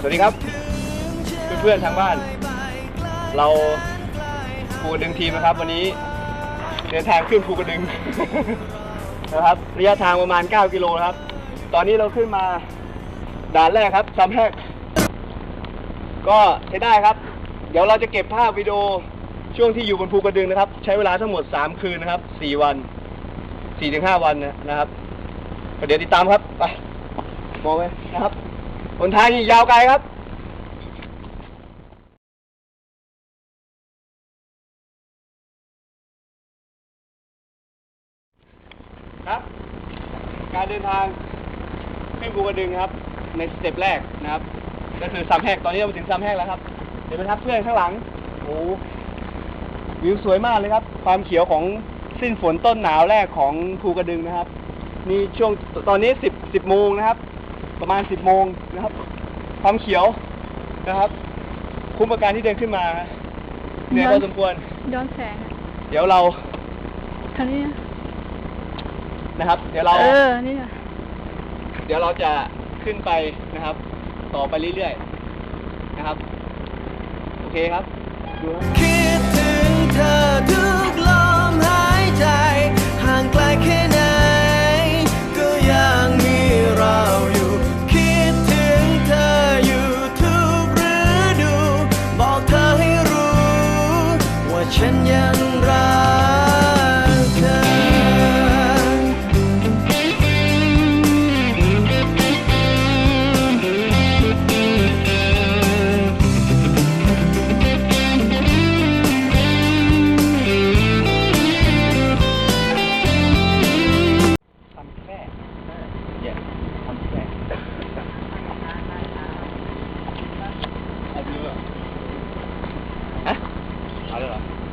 สวัสดีครับ เพื่อนๆทางบ้าน เราภูกระดึงทีมนะครับ วันนี้เดินทางขึ้นภูกระดึง นะครับระยะทางประมาณ 9 กิโลนะครับ ตอนนี้เราขึ้นมาด่านแรกครับซัมแฮกก็ใช้ได้ครับ เดี๋ยวเราจะเก็บภาพวิดีโอช่วงที่อยู่บนภูกระดึงนะครับ ใช้เวลาทั้งหมด 3 คืนนะครับ 4 วัน 4-5 วันนะครับเดี๋ยวติดตามครับไปมองไปนะครับ หนทางนี่ยาวไกลครับครับ การเดินทางขึ้นภูกระดึงครับ ในสเต็ปแรกนะครับ ก็คือซัมแฮกตอนนี้เรามาถึงซัมแฮกแล้วครับ เดี๋ยวไปทับเพื่อนข้างหลังโอ้โหวิวสวยมากเลยครับ ความเขียวของสิ้นฝนต้นหนาวแรกของภูกระดึงนะครับ นี่ช่วงตอนนี้สิบสิบโมงนะครับ ประมาณสิบโมงนะครับ ความเขียวนะครับ คุ้มกับการที่เดินขึ้นมาเหนื่อยพอสมควร ย้อนแสงอะเดี๋ยวเราทางนี้นะนะครับ เดี๋ยวเรา เออ นี่นะเดี๋ยวเราจะขึ้นไปนะครับ ต่อไปเรื่อยๆนะครับ โอเคครับ ดูนะคิดถึงเธอทุ ฉันยังรัก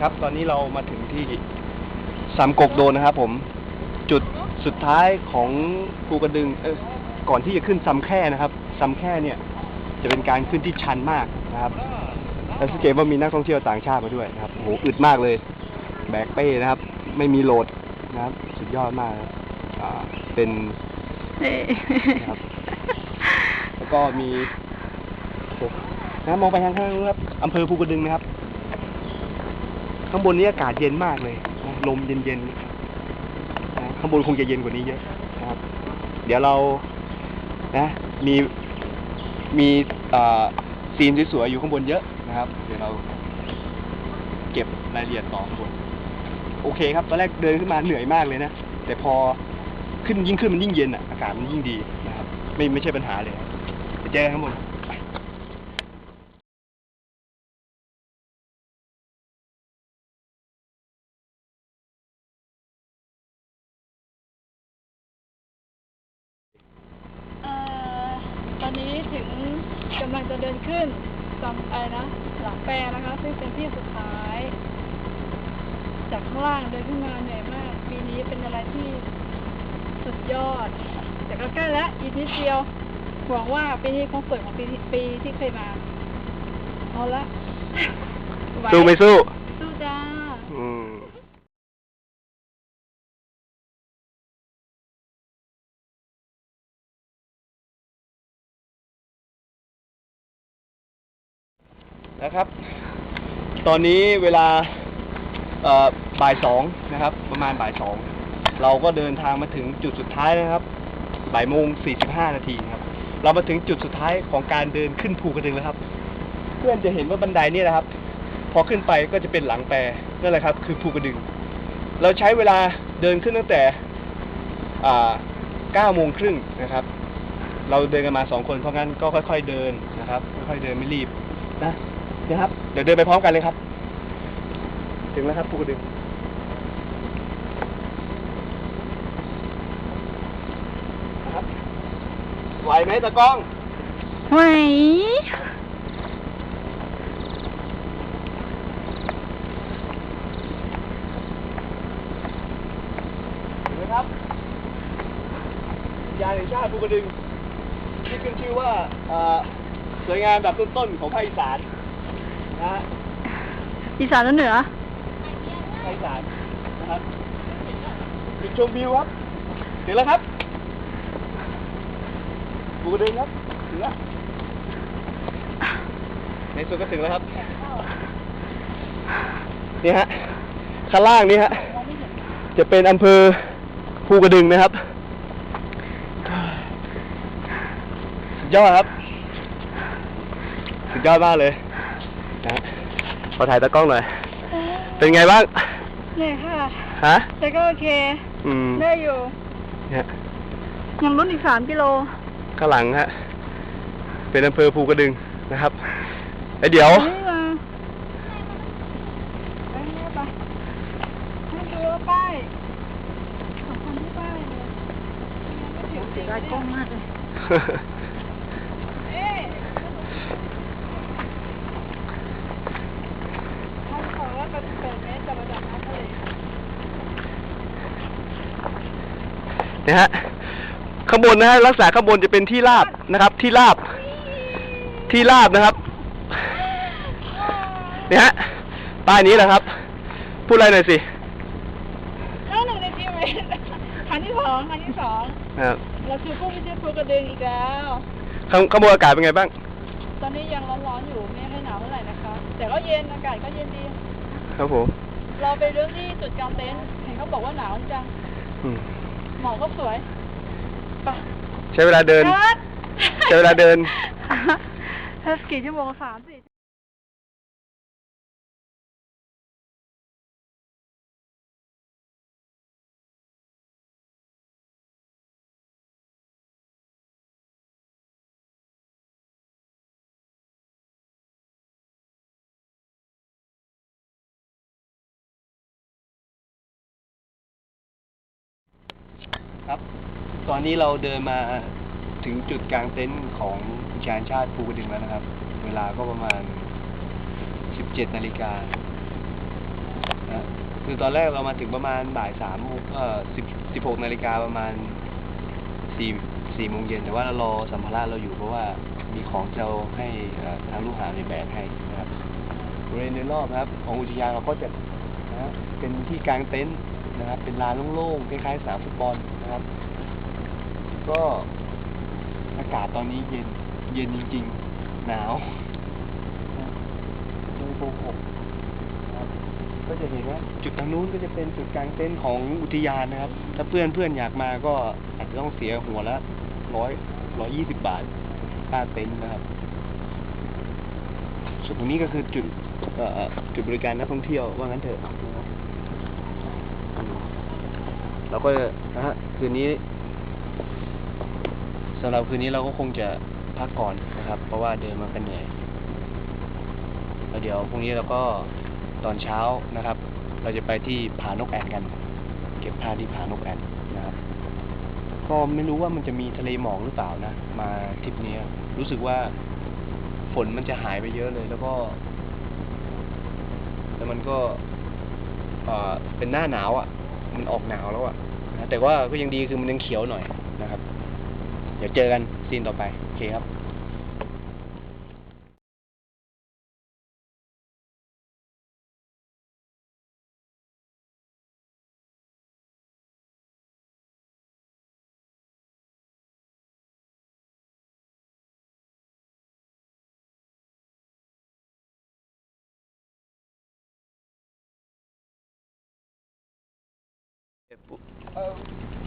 ครับ ตอนนี้เรามาถึงที่สามกกโดนนะครับผม จุดสุดท้ายของภูกระดึงเออก่อนที่จะขึ้นซัมแค่นะครับซัมแค่เนี่ย จะเป็นการขึ้นที่ชันมากนะครับแล้วสังเกตว่ามีนักท่องเที่ยวต่างชาติมาด้วยนะครับโหอึดมากเลย แบกเป้นะครับ ไม่มีโหลดนะครับ สุดยอดมากอ่าเป็นนะครับแล้วก็มี นะมองไปทางข้างนู้นครับอำเภอภูกระดึงนะครับ ข้างบนนี้อากาศเย็นมากเลยนะลมเย็นๆนะข้างบนคงจะเย็นกว่านี้เยอะนะครับ เดี๋ยวเรานะ มีมีซีนสวยๆอยู่ข้างบนเยอะนะครับ เดี๋ยวเราเก็บรายละเอียดต่อข้างบนโอเคครับ ตอนแรกเดินขึ้นมาเหนื่อยมากเลยนะ แต่พอขึ้นยิ่งขึ้นมันยิ่งเย็นอะ อากาศมันยิ่งดีนะครับ ไม่ไม่ใช่ปัญหาเลย ไปเจอข้างบน อนนี้ถึงกำลังจะเดินขึ้นซัมอะไรนะ หลังแปรนะคะ ซึ่งเป็นที่สุดท้าย จากข้างล่างเดินขึ้นมาเหนื่อยมาก ปีนี้เป็นอะไรที่สุดยอด แต่ก็ใกล้แล้วอีกนิดเดียวหวังว่าปีนี้คงสวยของปีปีที่เคยมาเอาละสู้ไม่สู้ นะครับ ตอนนี้เวลาบ่ายสองนะครับ ประมาณบ่ายสองเราก็เดินทางมาถึงจุดสุดท้ายนะครับบ่ายโมงสี่สิบห้านาทีครับ เรามาถึงจุดสุดท้ายของการเดินขึ้นภูกระดึงแล้วครับ เพื่อนจะเห็นว่าบันไดนี่นะครับ พอขึ้นไปก็จะเป็นหลังแปรนั่นแหละครับ คือภูกระดึง เราใช้เวลาเดินขึ้นตั้งแต่เก้าโมงครึ่งนะครับ เราเดินกันมาสองคนเพราะงั้นก็ค่อย ๆเดินนะครับ ค่อยๆเดินไม่รีบนะ นะครับ เดี๋ยวเดินไปพร้อมกันเลยครับ ถึงแล้วครับภูกระดึงนะครับไหวไหมตะกล้อง ไหวเห็นไหมครับยานแห่งชาติภูกระดึงที่ขึ้นชื่อว่าเอ่อสวยงามแบบต้นๆของภาคอีสาน นะอีสานแล้วเหนือภาคอีสานนะครับจุดชมวิวครับถึงแล้วครับภูกระดึงครับถึงแล้วในสุดก็ถึงแล้วครับ นี่ฮะข้างล่างนี่ฮะ จะเป็นอำเภอภูกระดึงนะครับสุดยอดครับสุดยอดมากเลย นะฮะขอถ่ายตากล้องหน่อย เป็นไงบ้างเนี่ยค่ะ ฮะ แต่ก็โอเค อืมได้อยู่เนี่ยยังลุ้นอีกสามกิโล ข้างหลังฮะ เป็นอำเภอภูกระดึงนะครับไอยเดี๋ยวนี่มาไปนี่ไปให้ดูว่าป้ายสำคัญที่ป้ายเลยไม่ถึงจริงได้กล้องมากเลยเอ๊ะเขาบอกว่าเป็นแปดเมตรจากระดับน้ำทะเล นะฮะข้างบนนะฮะลักษณะข้างบนจะเป็นที่ราบนะครับ ที่ราบ ที่ราบนะครับเนี่ยฮะป้ายนี้แหละครับ พูดอะไรหน่อยสิเอ้าหนึ่งในทีมเองครั้งที่สองครั้งที่สองนะครับเราคือผู้พิชิตภูกระดึงอีกแล้วข้างข้างบนอากาศเป็นไงบ้าง ตอนนี้ยังร้อนๆอยู่ไม่ไม่หนาวเท่าไหร่นะคะแต่ก็เย็นอากาศก็เย็นดี ครับผม เราไปเรื่องที่จุดกลางเต็นท์เห็นเขาบอกว่าหนาวจัง อืม หมอกก็สวยไปใช้เวลาเดินคัดใช้เวลาเดินเทสกี่ชั่วโมงสามสี่ ครับ ตอนนี้เราเดินมาถึงจุดกลางเต็นท์ของอุทยานชาติภูกระดึงแล้วนะครับ เวลาก็ประมาณ 17นาฬิกานะคือตอนแรกเรามาถึงประมาณบ่ายสามโมงเอ่อสิบสิบหกนาฬิกาประมาณสี่สี่โมงเย็นแต่ว่าเรารอสัมภาระเราอยู่เพราะว่ามีของจะเอาให้เอ่อทางลูกหาในแบกให้นะครับบริเวณโดยรอบนะครับ ของอุทยานเราก็จะนะเป็นที่กลางเต็นท์นะครับ เป็นลานโล่งๆคล้ายๆสนามฟุตบอล นะครับ ก็อากาศตอนนี้เย็น เย็นจริงๆ หนาวโดยโกหกนะครับ ก็จะเห็นว่าจุดทางนู้นก็จะเป็นจุดกลางเต็นท์ของอุทยานนะครับ ถ้าเพื่อนเพื่อนอยากมาก็อาจจะต้องเสียหัวละร้อยร้อยยี่สิบบาทค่าเต็นท์นะครับ ส่วนตรงนี้ก็คือจุดเอ่อจุดบริการนักท่องเที่ยวว่างั้นเถอะนะครับอืม เราก็นะฮะคืนนี้สำหรับคืนนี้เราก็คงจะพักก่อนนะครับ เพราะว่าเดินมากันเหนื่อยแล้วเดี๋ยวพรุ่งนี้เราก็ตอนเช้านะครับ เราจะไปที่ผานกแอ่นกัน เก็บผ้าที่ผานกแอ่นนะครับก็ไม่รู้ว่ามันจะมีทะเลหมอกหรือเปล่านะ มาทริปนี้รู้สึกว่าฝนมันจะหายไปเยอะเลย แล้วก็ แล้วมันก็เอ่อเป็นหน้าหนาวอะ มันออกหนาวแล้วอะนะแต่ว่าก็ยังดีคือมันยังเขียวหน่อยนะครับ เดี๋ยวเจอกันซีนต่อไป โอเคครับ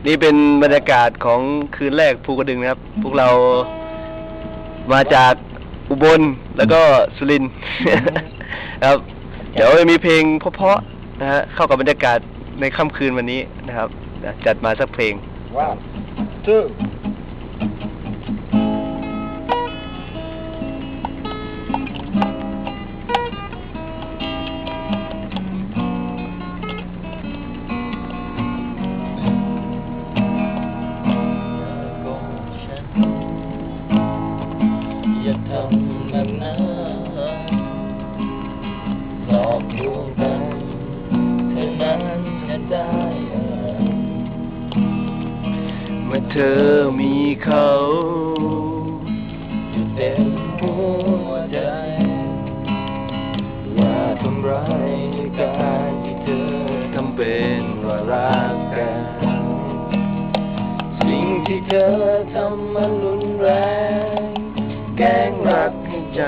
นี่เป็นบรรยากาศของคืนแรกภูกระดึงนะครับ พวกเรามาจากอุบลแล้วก็สุรินทร์ ครับ เดี๋ยวจะมีเพลงเพราะๆนะฮะเข้ากับบรรยากาศในค่ำคืนวันนี้นะครับจัดมาสักเพลงว้าว two อเธอมีเขาอยู่เต็มหัวใจอย่าทำร้ายการที่เธอทำเป็นว่ารักกัน สิ่งที่เธอทำมันรุนแรง แกล้งรักให้ใจ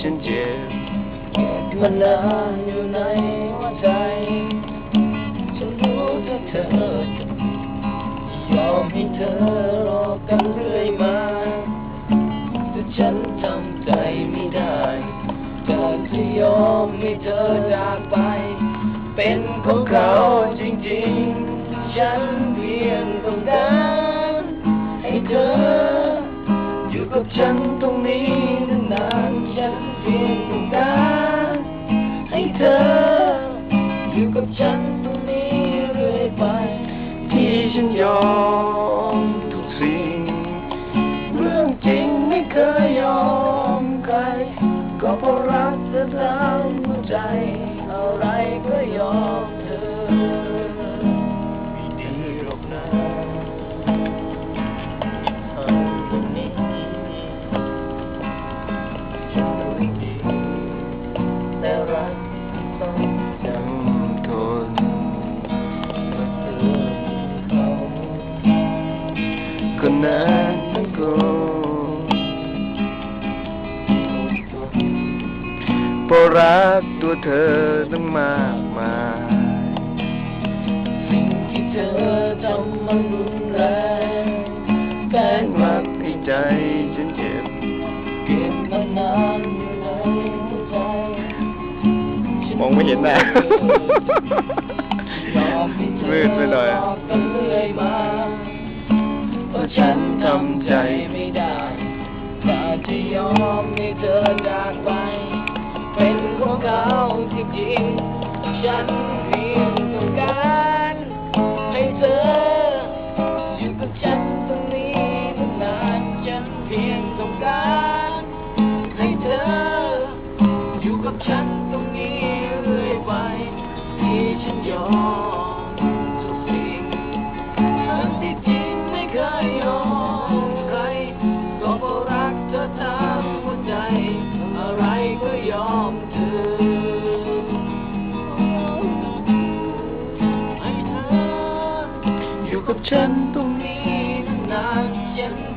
ฉันเจ็บมันนานอยู่ในหัวใจฉัน ของเขาจริงๆฉันเพียงต้องกา กตัวเธอตั้งมากมายสิ่งที่เธอทำมันรุนแรงแกล้งรักให้ใจฉันเจ็บเก็บมานานอยู่ในหัวใจมองไม่เห็นนะมืดไปหน่อยรกันเรื่อมาเพราะฉันทำใจไม่ได้ถ้าจะยอมให้เธอจากไป เป็นของเขาจริงๆฉัน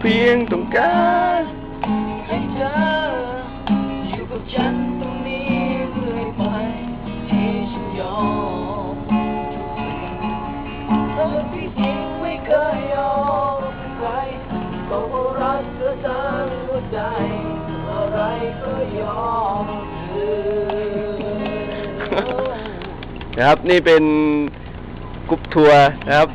พียงต้องการให้เธออยู่กับฉันตรงนี้เรื่อยไปที่ฉันยอมทุกสิ่งเธอที่จริงไม่เคยยอมใครก็เพราะรักเธอทั้งหัวใจอะไรก็ยอมเธอนะครับนี่เป็นกรุ๊ปทัวร์นะครับ